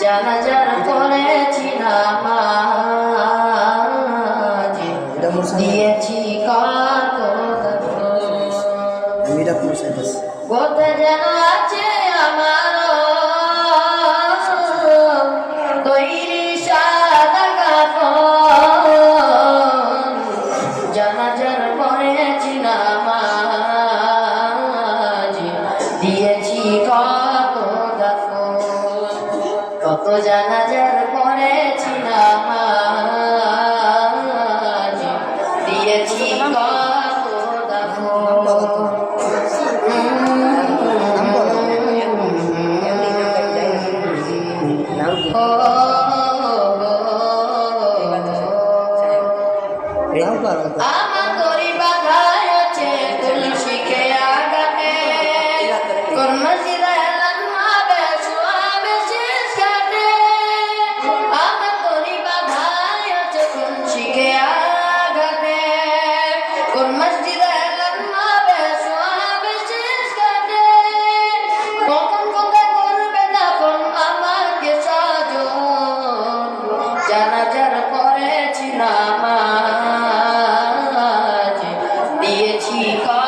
যারা যারা করেছিলাম দিয়েছি কোথা যেন আছে আমার তৈরি সাদা জানা যারা করেছিলাম দিয়েছি জানাজার পড়েছিলাম দিয়েছি Oh, করেছিলাম দিয়েছি কর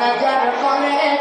navegar con él.